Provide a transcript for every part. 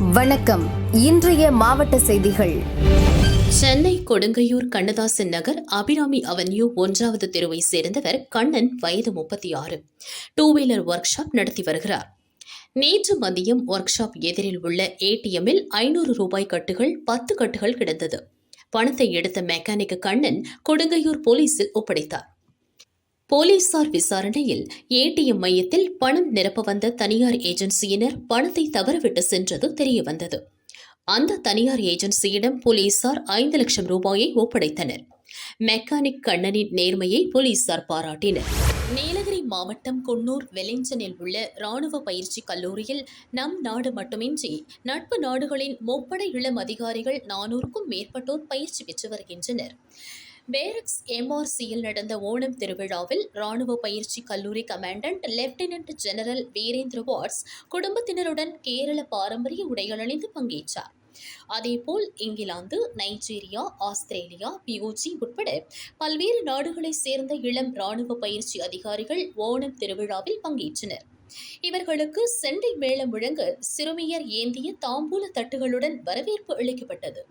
வணக்கம். இன்றைய மாவட்ட செய்திகள். சென்னை கொடுங்கையூர் கண்ணதாசன் நகர் அபிராமி அவென்யூ ஒன்றாவது தெருவை சேர்ந்தவர் கண்ணன் வயது முப்பத்தி ஆறு டூ வீலர் ஒர்க் ஷாப் நடத்தி வருகிறார். நேற்று மதியம் ஒர்க் ஷாப் எதிரில் உள்ள ஏடிஎம்மில் ஐநூறு ரூபாய் கட்டுகள் பத்து கட்டுகள் கிடந்தது. பணத்தை எடுத்த மெக்கானிக் கண்ணன் கொடுங்கையூர் போலீசில் ஒப்படைத்தார். போலீசார் விசாரணையில் ஏடிஎம் மையத்தில் பணம் நிரப்ப வந்த தனியார் ஏஜென்சியினர் பணத்தை தவறவிட்டு சென்றது தெரியவந்தது. அந்த தனியார் ஏஜென்சியிடம் போலீசார் ஐந்து லட்சம் ரூபாயை ஒப்படைத்தனர். மெக்கானிக் கண்ணனின் நேர்மையை போலீசார் பாராட்டினர். நீலகிரி மாவட்டம் குன்னூர் வெலிஞ்சனில் உள்ள ராணுவ பயிற்சி கல்லூரியில் நம் நாடு மட்டுமின்றி நட்பு நாடுகளின் முப்படை இளம் அதிகாரிகள் நானூறுக்கும் மேற்பட்டோர் பயிற்சி பெற்று வருகின்றனர். பேரக்ஸ் எம்ஆர்சியில் நடந்த ஓணம் திருவிழாவில் ராணுவ பயிற்சி கல்லூரி commandant lieutenant general Virendra Vats குடும்பத்தினருடன் கேரள பாரம்பரிய உடைகள் அணிந்து பங்கேற்றார். அதேபோல் இங்கிலாந்து நைஜீரியா ஆஸ்திரேலியா பியூஜி உட்பட பல்வேறு நாடுகளைச் சேர்ந்த இளம் ராணுவ பயிற்சி அதிகாரிகள் ஓணம் திருவிழாவில் பங்கேற்றனர். இவர்களுக்கு செண்டை மேளம் முழங்க சிறுமியர் ஏந்திய தாம்பூல தட்டுகளுடன் வரவேற்பு அளிக்கப்பட்டது.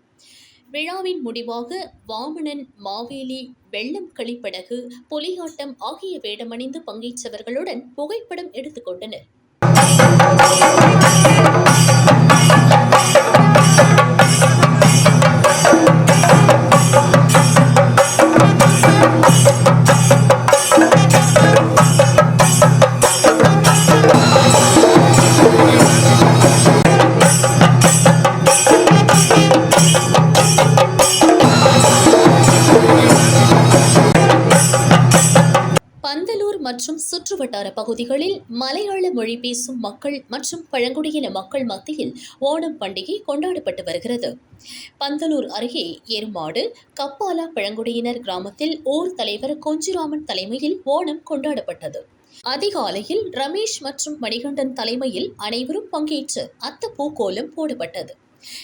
விழாவின் முடிவாக வாமணன் மாவேலி வெள்ளம் களிப்படகு புலியாட்டம் ஆகிய வேடமணிந்து பங்கேற்றவர்களுடன் புகைப்படம் எடுத்துக் சுற்றுவட்டார பகுதிகளில் மலையாள மொழி பேசும் மக்கள் மற்றும் பழங்குடியின மக்கள் மத்தியில் ஓணம் பண்டிகை கொண்டாடப்பட்டு வருகிறது. பந்தலூர் அருகே எருமாடு கப்பாலா பழங்குடியினர் கிராமத்தில் ஊர் தலைவர் கொஞ்சிராமன் தலைமையில் ஓணம் கொண்டாடப்பட்டது. அதிகாலையில் ரமேஷ் மற்றும் மணிகண்டன் தலைமையில் அனைவரும் பங்கேற்று அத்த பூக்கோலம் போடப்பட்டது.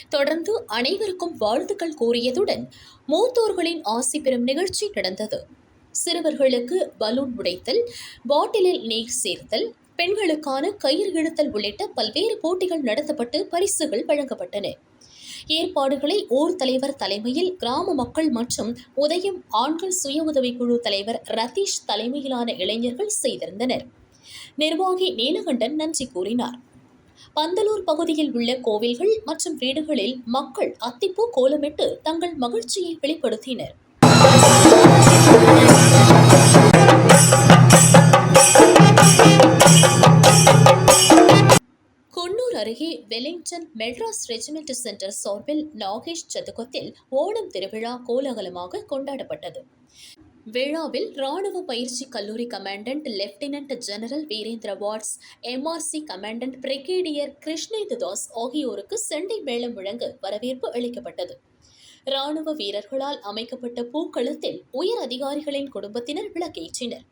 தொடர்ந்து அனைவருக்கும் வாழ்த்துக்கள் கூறியதுடன் மூத்தோர்களின் ஆசி பெறும் நிகழ்ச்சி நடந்தது. சிறுவர்களுக்கு பலூன் உடைத்தல் பாட்டிலில் நீர் சேர்த்தல் பெண்களுக்கான கயிறு இழுத்தல் உள்ளிட்ட பல்வேறு போட்டிகள் நடத்தப்பட்டு பரிசுகள் வழங்கப்பட்டன. ஏற்பாடுகளை ஊர் தலைவர் தலைமையில் கிராம மக்கள் மற்றும் உதயம் ஆண்கள் சுய உதவிக்குழு தலைவர் ரதீஷ் தலைமையிலான இளைஞர்கள் செய்திருந்தனர். நிர்வாகி நீலகண்டன் நன்றி கூறினார். பந்தலூர் பகுதியில் உள்ள கோவில்கள் மற்றும் வீடுகளில் மக்கள் அத்திப்பூ கோலமிட்டு தங்கள் மகிழ்ச்சியை வெளிப்படுத்தினர். அருகே வெலிங்டன் மெட்ராஸ் ரெஜிமெண்ட் சென்டர் சார்பில் நாகேஷ் சதுக்கத்தில் ஓணம் திருவிழா கோலாகலமாக கொண்டாடப்பட்டது. விழாவில் ராணுவ பயிற்சி கல்லூரி commandant lieutenant general Virendra Vats MRC commandant brigadier Krishnendu Das ஆகியோருக்கு செண்டை மேளம் முழங்க வரவேற்பு அளிக்கப்பட்டது. ராணுவ வீரர்களால் அமைக்கப்பட்ட பூக்களத்தில் உயர் அதிகாரிகளின் குடும்பத்தினர் விளக்கேற்றினர்.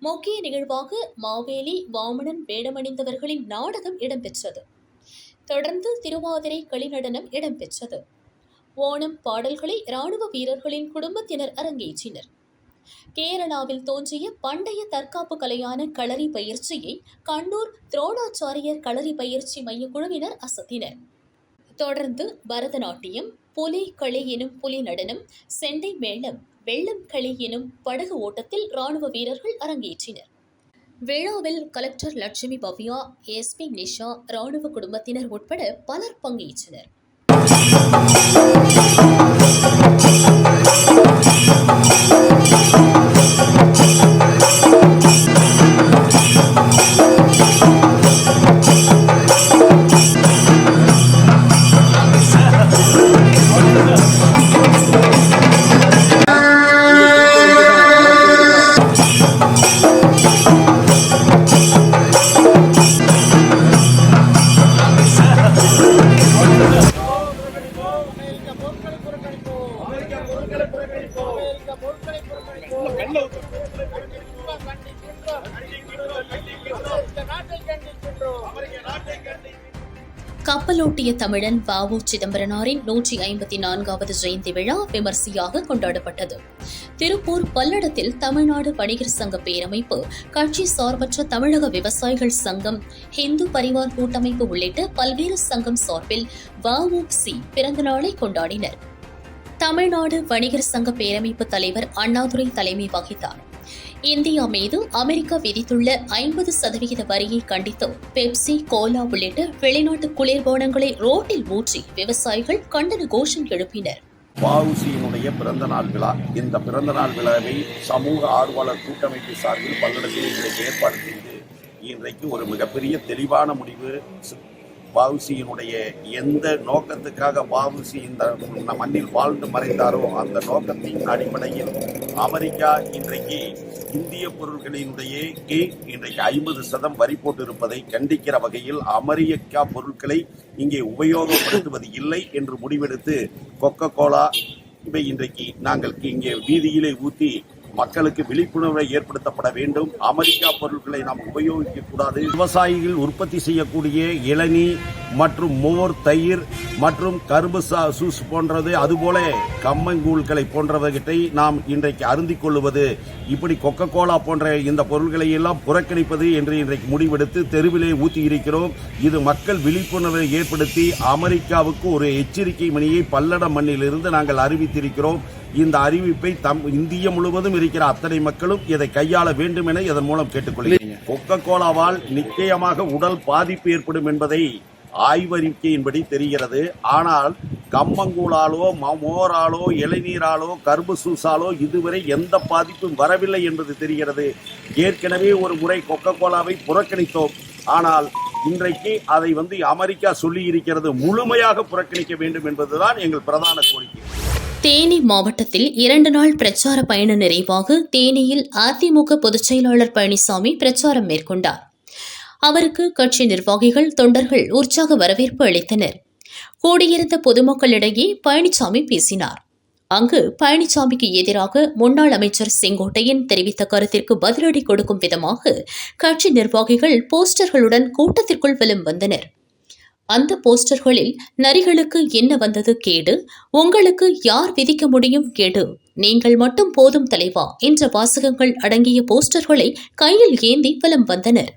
முக்கிய நிகழ்வாக மாவேலி வாமணன் வேடமணிந்தவர்களின் நாடகம் இடம்பெற்றது. தொடர்ந்து திருவாதிரை களிநடனம் இடம்பெற்றது. ஓணம் பாடல்களை ராணுவ வீரர்களின் குடும்பத்தினர் அரங்கேற்றினர். கேரளாவில் தோன்றிய பண்டைய தற்காப்பு கலையான களரி பயிற்சியை கண்ணூர் துரோணாச்சாரியர் களரி பயிற்சி மைய குழுவினர் அசத்தினர். தொடர்ந்து பரதநாட்டியம் புலி களி எனும் புலி நடனம் செண்டை மேளம் வெள்ளம் களி எனும் படகு ஓட்டத்தில் ராணுவ வீரர்கள் அரங்கேற்றினர். விழாவில் கலெக்டர் லட்சுமி பவ்யா எஸ்பி நிஷா ராணுவ குடும்பத்தினர் உட்பட பலர் பங்கேற்றனர். கப்பலோட்டிய தமிழன் வ உ சிதம்பரனாரின் நூற்றி ஐம்பத்தி நான்காவது ஜெயந்தி விழா விமர்சையாக கொண்டாடப்பட்டது. திருப்பூர் பல்லடத்தில் தமிழ்நாடு வணிகர் சங்க பேரமைப்பு கட்சி சார்பற்ற தமிழக விவசாயிகள் சங்கம் ஹிந்து பரிவார் கூட்டமைப்பு உள்ளிட்ட பல்வேறு சங்கம் சார்பில் வஉசி பிறந்தநாளை கொண்டாடினர். தமிழ்நாடு வணிகர் சங்க பேரமைப்பு தலைவர் அண்ணாதுரை தலைமை வகித்தார். இந்தியா மீது அமெரிக்கா விதித்துள்ள ஐம்பது சதவிகித வரியை கண்டித்து பெப்சி கோலா உள்ளிட்ட வெளிநாட்டு குளிர்பானங்களை ரோட்டில் ஊற்றி விவசாயிகள் கண்டன கோஷம் எழுப்பினர். வஉசியினுடைய பிறந்த நாள் விழா. இந்த பிறந்த நாள் விழாவை சமூக ஆர்வலர் கூட்டமைப்பு சார்பில் பல்லடத்தில் இன்றைக்கு ஏற்பாடு செய்து இன்றைக்கு ஒரு மிகப்பெரிய தெளிவான முடிவு வாவுசியினுடைய எந்த நோக்கத்துக்காக வாவுசி இந்த மண்ணில் வாழ்ந்து மறைந்தாரோ அந்த நோக்கத்தின் அடிப்படையில் அமெரிக்கா இன்றைக்கு இந்திய பொருட்களினுடைய இன்றைக்கு ஐம்பது சதம் வரி போட்டிருப்பதை கண்டிக்கிற வகையில் அமெரிக்கா பொருட்களை இங்கே உபயோகப்படுத்துவது இல்லை என்று முடிவெடுத்து கொக்கோ கோலா இவை இன்றைக்கு நாங்கள் இங்கே வீதியிலே ஊற்றி மக்களுக்கு விழிப்புணர்வை ஏற்படுத்தப்பட வேண்டும். அமெரிக்கா பொருட்களை நாம் உபயோகிக்க கூடாது விவசாயிகள் உற்பத்தி செய்யக்கூடிய இளநி மற்றும் மோர் தயிர் மற்றும் கரும்பு சா- சூஸ் போன்றது. அதுபோல கம்மங்கூழ்களை போன்றவற்றை நாம் இன்றைக்கு அருந்திக் கொள்வது இப்படி கொக்கோ கோலா போன்ற இந்த பொருட்களை எல்லாம் புறக்கணிப்பது என்று இன்றைக்கு முடிவெடுத்து தெருவிலே ஊற்றி இருக்கிறோம். இது மக்கள் விழிப்புணர்வை ஏற்படுத்தி அமெரிக்காவுக்கு ஒரு எச்சரிக்கை மணியை பல்லட மண்ணிலிருந்து நாங்கள் அறிவித்திருக்கிறோம். இந்த அறிவிப்பை தம் இந்திய முழுவதும் இருக்கிற அத்தனை மக்களும் இதை கையாள வேண்டும் என இதன் மூலம் கேட்டுக்கொள்கிறேன் கொக்கோ கோலாவால் நிச்சயமாக உடல் பாதிப்பு ஏற்படும் என்பதை ஆய்வறிக்கையின்படி தெரிகிறது. ஆனால் கம்மங்கூழாலோ மோராலோ இளநீராலோ கரும்பு சூசாலோ இதுவரை எந்த பாதிப்பும் வரவில்லை என்பது தெரிகிறது. ஏற்கனவே ஒரு முறை கொக்கோ கோலாவை புறக்கணித்தோம். ஆனால் இன்றைக்கு அதை வந்து அமெரிக்கா சொல்லி இருக்கிறது முழுமையாக புறக்கணிக்க வேண்டும் என்பதுதான் எங்கள் பிரதான கோரிக்கை. தேனி மாவட்டத்தில் இரண்டு நாள் பிரச்சார பயண நிறைவாக தேனியில் அதிமுக பொதுச் செயலாளர் பழனிசாமி பிரச்சாரம் மேற்கொண்டார். அவருக்கு கட்சி நிர்வாகிகள் தொண்டர்கள் உற்சாக வரவேற்பு அளித்தனர். கூடியிருந்த பொதுமக்களிடையே பழனிசாமி பேசினார். அங்கு பழனிசாமிக்கு எதிராக முன்னாள் அமைச்சர் செங்கோட்டையன் தெரிவித்த கருத்திற்கு பதிலடி கொடுக்கும் விதமாக கட்சி நிர்வாகிகள் போஸ்டர்களுடன் கூட்டத்திற்குள் விலும் வந்தனர். அந்த போஸ்டர்களில் நரிகளுக்கு என்ன வந்தது கேடு? உங்களுக்கு யார் விதிக்க முடியும் கேடு? நீங்கள் மட்டும் போதும் தலைவா என்ற வாசகங்கள் அடங்கிய போஸ்டர்களை கையில் ஏந்தி வலம் வந்தனர்.